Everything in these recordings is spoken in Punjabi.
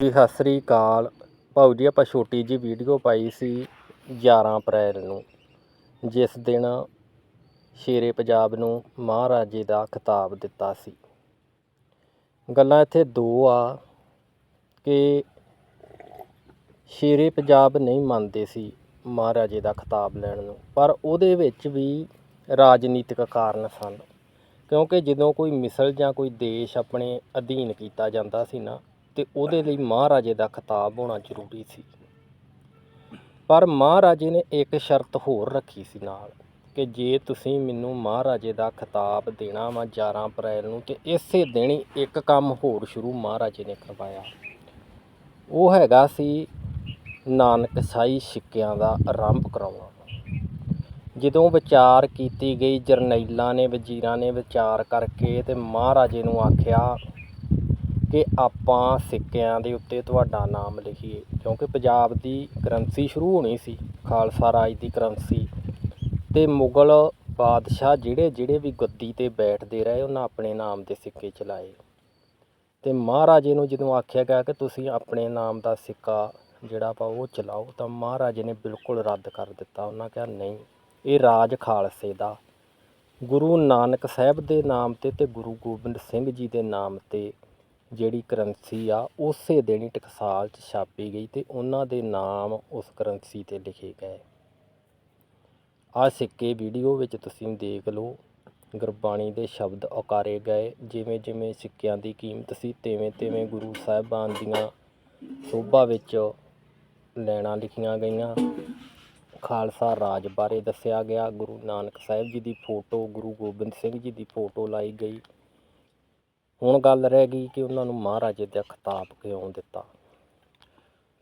ਜੀ, ਸਤਿ ਸ੍ਰੀ ਅਕਾਲ। ਭਾਊ ਜੀ, ਆਪਾਂ ਛੋਟੀ ਜੀ ਵੀਡੀਓ ਪਾਈ ਸੀ 11 ਅਪ੍ਰੈਲ ਨੂੰ, ਜਿਸ ਦਿਨ ਸ਼ੇਰੇ ਪੰਜਾਬ ਨੂੰ ਮਹਾਰਾਜੇ ਦਾ ਖਿਤਾਬ ਦਿੱਤਾ ਸੀ। ਗੱਲਾਂ ਇੱਥੇ ਦੋ ਆ ਕਿ ਸ਼ੇਰੇ ਪੰਜਾਬ ਨਹੀਂ ਮੰਨਦੇ ਸੀ ਮਹਾਰਾਜੇ ਦਾ ਖਿਤਾਬ ਲੈਣ ਨੂੰ, ਪਰ ਉਹਦੇ ਵਿੱਚ ਵੀ ਰਾਜਨੀਤਿਕ ਕਾਰਨ ਸਨ। ਕਿਉਂਕਿ ਜਦੋਂ ਕੋਈ ਮਿਸਲ ਜਾਂ ਕੋਈ ਦੇਸ਼ ਆਪਣੇ ਅਧੀਨ ਕੀਤਾ ਜਾਂਦਾ ਸੀ ਨਾ ਤੇ ਉਹਦੇ ਲਈ ਮਹਾਰਾਜੇ ਦਾ ਖਿਤਾਬ ਹੋਣਾ ਜ਼ਰੂਰੀ ਸੀ। ਪਰ ਮਹਾਰਾਜੇ ਨੇ ਇੱਕ ਸ਼ਰਤ ਹੋਰ ਰੱਖੀ ਸੀ ਨਾਲ ਕਿ ਜੇ ਤੁਸੀਂ ਮੈਨੂੰ ਮਹਾਰਾਜੇ ਦਾ ਖਿਤਾਬ ਦੇਣਾ ਵਾ 11 ਅਪ੍ਰੈਲ ਨੂੰ, ਤੇ ਇਸੇ ਦਿਨ ਹੀ ਇੱਕ ਕੰਮ ਹੋਰ ਸ਼ੁਰੂ ਮਹਾਰਾਜੇ ਨੇ ਕਰਵਾਇਆ। ਉਹ ਹੈਗਾ ਸੀ ਨਾਨਕ ਨਾਨਕਸ਼ਾਹੀ ਸਿੱਕਿਆਂ ਦਾ ਆਰੰਭ ਕਰਾਉਣਾ। ਜਦੋਂ ਵਿਚਾਰ ਕੀਤੀ ਗਈ, ਜਰਨੈਲਾਂ ਨੇ, ਵਜ਼ੀਰਾਂ ਨੇ ਵਿਚਾਰ ਕਰਕੇ ਤੇ ਮਹਾਰਾਜੇ ਨੂੰ ਆਖਿਆ ਕਿ ਆਪਾਂ ਸਿੱਕਿਆਂ ਦੇ ਉੱਤੇ ਤੁਹਾਡਾ ਨਾਮ ਲਿਖੀਏ, ਕਿਉਂਕਿ ਪੰਜਾਬ ਦੀ ਕਰੰਸੀ ਸ਼ੁਰੂ ਹੋਣੀ ਸੀ, ਖਾਲਸਾ ਰਾਜ ਦੀ ਕਰੰਸੀ। ਤੇ ਮੁਗਲ ਬਾਦਸ਼ਾਹ ਜਿਹੜੇ ਜਿਹੜੇ ਵੀ ਗੱਦੀ ਤੇ ਬੈਠਦੇ ਰਹੇ, ਉਹਨਾਂ ਆਪਣੇ ਨਾਮ ਦੇ ਸਿੱਕੇ ਚਲਾਏ। ਤੇ ਮਹਾਰਾਜੇ ਨੂੰ ਜਦੋਂ ਆਖਿਆ ਗਿਆ ਕਿ ਤੁਸੀਂ ਆਪਣੇ ਨਾਮ ਦਾ ਸਿੱਕਾ ਜਿਹੜਾ ਵਾ ਉਹ ਚਲਾਓ, ਤਾਂ ਮਹਾਰਾਜੇ ਨੇ ਬਿਲਕੁਲ ਰੱਦ ਕਰ ਦਿੱਤਾ। ਉਹਨਾਂ ਕਿਹਾ, ਨਹੀਂ, ਇਹ ਰਾਜ ਖਾਲਸੇ ਦਾ। ਗੁਰੂ ਨਾਨਕ ਸਾਹਿਬ ਦੇ ਨਾਮ ਤੇ ਤੇ ਗੁਰੂ ਗੋਬਿੰਦ ਸਿੰਘ ਜੀ ਦੇ ਨਾਮ ਤੇ ਜਿਹੜੀ ਕਰੰਸੀ ਆ, ਉਸੇ ਦਿਨ ਹੀ ਟਕਸਾਲ 'ਚ ਛਾਪੀ ਗਈ ਤੇ ਉਹਨਾਂ ਦੇ ਨਾਮ ਉਸ ਕਰੰਸੀ ਤੇ ਲਿਖੇ ਗਏ। ਆ ਸਿੱਕੇ ਵੀਡੀਓ ਵਿੱਚ ਤੁਸੀਂ ਦੇਖ ਲਓ, ਗੁਰਬਾਣੀ ਦੇ ਸ਼ਬਦ ਉਕਾਰੇ ਗਏ, ਜਿਵੇਂ ਜਿਵੇਂ ਸਿੱਕਿਆਂ ਦੀ ਕੀਮਤ ਸੀ, ਤਿਵੇਂ ਤਿਵੇਂ ਗੁਰੂ ਸਾਹਿਬਾਨ ਦੀਆਂ ਸੋਭਾ ਵਿੱਚ ਲੈਣਾ ਲਿਖੀਆਂ ਗਈਆਂ। ਖਾਲਸਾ ਰਾਜ ਬਾਰੇ ਦੱਸਿਆ ਗਿਆ, ਗੁਰੂ ਨਾਨਕ ਸਾਹਿਬ ਜੀ ਦੀ ਫੋਟੋ ਗੁਰੂ ਗੋਬਿੰਦ ਸਿੰਘ ਜੀ ਦੀ ਫੋਟੋ ਲਾਈ ਗਈ। ਹੁਣ ਗੱਲ ਰਹਿ ਗਈ ਕਿ ਉਹਨਾਂ ਨੂੰ ਮਹਾਰਾਜੇ ਦਾ ਖਿਤਾਬ ਕਿਉਂ ਦਿੱਤਾ?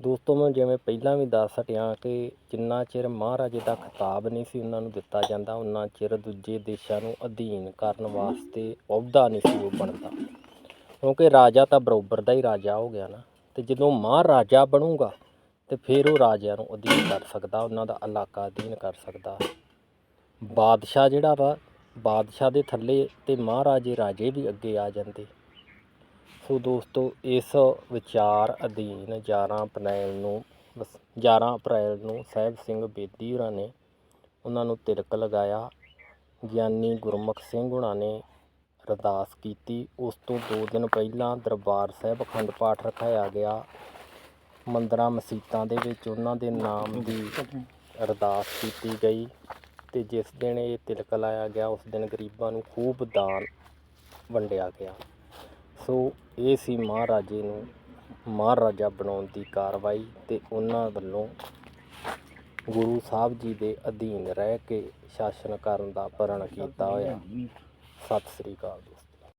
ਦੋਸਤੋ, ਮੈਂ ਜਿਵੇਂ ਪਹਿਲਾਂ ਵੀ ਦੱਸ ਹਟਿਆ ਕਿ ਜਿੰਨਾ ਚਿਰ ਮਹਾਰਾਜੇ ਦਾ ਖਿਤਾਬ ਨਹੀਂ ਸੀ ਉਹਨਾਂ ਨੂੰ ਦਿੱਤਾ ਜਾਂਦਾ ਉਹਨਾਂ ਚਿਰ ਦੂਜੇ ਦੇਸ਼ਾਂ ਨੂੰ ਅਧੀਨ ਕਰਨ ਵਾਸਤੇ ਅਹੁਦਾ ਨਹੀਂ ਸੀ ਉਹ ਬਣਦਾ। ਕਿਉਂਕਿ ਰਾਜਾ ਤਾਂ ਬਰੋਬਰ ਦਾ ਹੀ ਰਾਜਾ ਹੋ ਗਿਆ ਨਾ, ਤੇ ਜਦੋਂ ਮਹਾਰਾਜਾ ਬਣੂਗਾ, ਤੇ ਫਿਰ ਉਹ ਰਾਜਿਆਂ ਨੂੰ ਅਧੀਨ ਕਰ ਸਕਦਾ, ਉਹਨਾਂ ਦਾ ਇਲਾਕਾ ਅਧੀਨ ਕਰ ਸਕਦਾ। ਬਾਦਸ਼ਾਹ ਜਿਹੜਾ ਵਾ ਬਾਦਸ਼ਾਹ ਦੇ ਥੱਲੇ ਤੇ ਮਹਾਰਾਜੇ ਰਾਜੇ ਵੀ ਅੱਗੇ ਆ ਜਾਂਦੇ। ਸੋ ਦੋਸਤੋ, ਇਸ ਵਿਚਾਰ ਅਧੀਨ 11 ਅਪ੍ਰੈਲ ਨੂੰ ਬਸ 11 ਅਪ੍ਰੈਲ ਨੂੰ ਸਾਹਿਬ ਸਿੰਘ ਬੇਦੀ ਹੋਰਾਂ ਨੇ ਉਹਨਾਂ ਨੂੰ ਤਿਲਕ ਲਗਾਇਆ। ਗਿਆਨੀ ਗੁਰਮੁਖ ਸਿੰਘ ਹੋਣਾ ਨੇ ਅਰਦਾਸ ਕੀਤੀ। ਉਸ ਤੋਂ 2 ਦਿਨ ਪਹਿਲਾਂ ਦਰਬਾਰ ਸਾਹਿਬ ਅਖੰਡ ਪਾਠ ਰਖਾਇਆ ਗਿਆ। ਮੰਦਰਾਂ ਮਸੀਤਾਂ ਦੇ ਵਿੱਚ ਉਹਨਾਂ ਦੇ ਨਾਮ ਦੀ ਅਰਦਾਸ ਕੀਤੀ ਗਈ। ਤੇ ਜਿਸ ਦਿਨ ਇਹ ਤਿਲਕ ਲਾਇਆ ਗਿਆ, ਉਸ ਦਿਨ ਗਰੀਬਾਂ ਨੂੰ ਖੂਬ ਦਾਨ ਵੰਡਿਆ ਗਿਆ। ਸੋ ਇਹ ਸੀ ਮਹਾਰਾਜੇ ਨੂੰ ਮਹਾਰਾਜਾ ਬਣਾਉਣ ਦੀ ਕਾਰਵਾਈ ਤੇ ਉਹਨਾਂ ਵੱਲੋਂ ਗੁਰੂ ਸਾਹਿਬ ਜੀ ਦੇ ਅਧੀਨ ਰਹਿ ਕੇ ਸ਼ਾਸਨ ਕਰਨ ਦਾ ਪ੍ਰਣ ਕੀਤਾ ਹੋਇਆ। ਸਤਿ ਸ੍ਰੀ ਅਕਾਲ